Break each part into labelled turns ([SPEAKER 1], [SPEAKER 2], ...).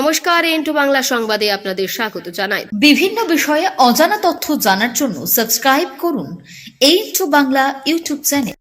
[SPEAKER 1] নমস্কার এন্টু বাংলা সংবাদে আপনাদের স্বাগত জানাই।
[SPEAKER 2] বিভিন্ন বিষয়ে অজানা তথ্য জানার জন্য সাবস্ক্রাইব করুন এই টু বাংলা ইউটিউব চ্যানেল।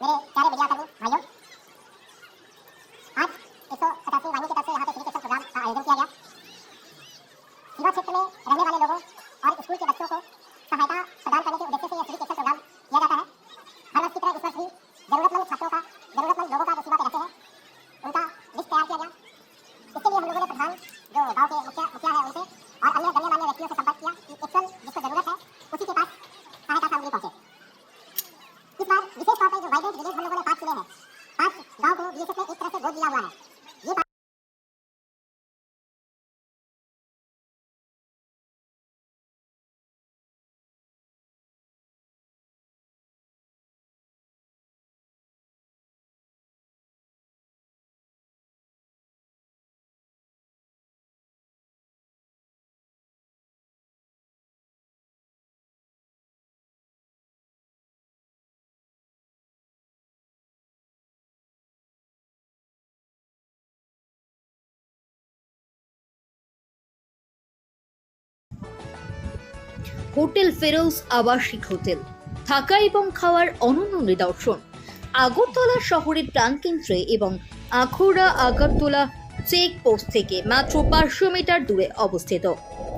[SPEAKER 3] मेरे प्यारे मीडिया कर्मी भाइयों, आज एक सौ सतासी वाहिनी की तरफ़ से यहाँ पे सिविक प्रोग्राम का आयोजन किया गया। सीमा क्षेत्र में रहने वाले लोगों और स्कूल के बच्चों को विलेज हम लोगों ने पाँच चुने हैं पाँच गांव को बीएसएफ ने एक तरह से गोद लिया हुआ है
[SPEAKER 2] হোটেল ফেরোজ আবাসিক হোটেল, থাকা এবং খাওয়ার অনন্য নিদর্শন। আগরতলা শহরের প্রাণকেন্দ্রে এবং আখোড়া, আগরতলা চেক পোস্ট থেকে মাত্র পাঁচশো মিটার দূরে অবস্থিত।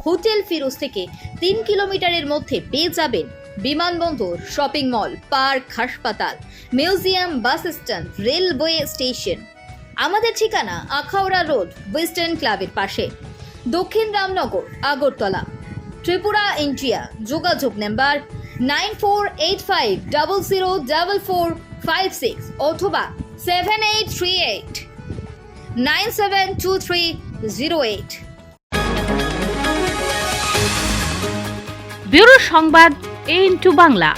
[SPEAKER 2] হোটেল ফিরোজ থেকে তিন কিলোমিটারের মধ্যে পেয়ে যাবেন বিমানবন্দর শপিং মল পার্ক হাসপাতাল museum bus stand railway station আমাদের ঠিকানা আখাউড়া রোড ওয়েস্টার্ন ক্লাবের পাশে। দক্ষিণ রামনগর, আগরতলা। ত্রিপুরা ইন্ডিয়া যোগাযোগ number nine four eight five double zero double four five six অথবা seven eight three eight nine seven two three zero eight.
[SPEAKER 4] Bureau সংবাদ এ ইন্টু বাংলা।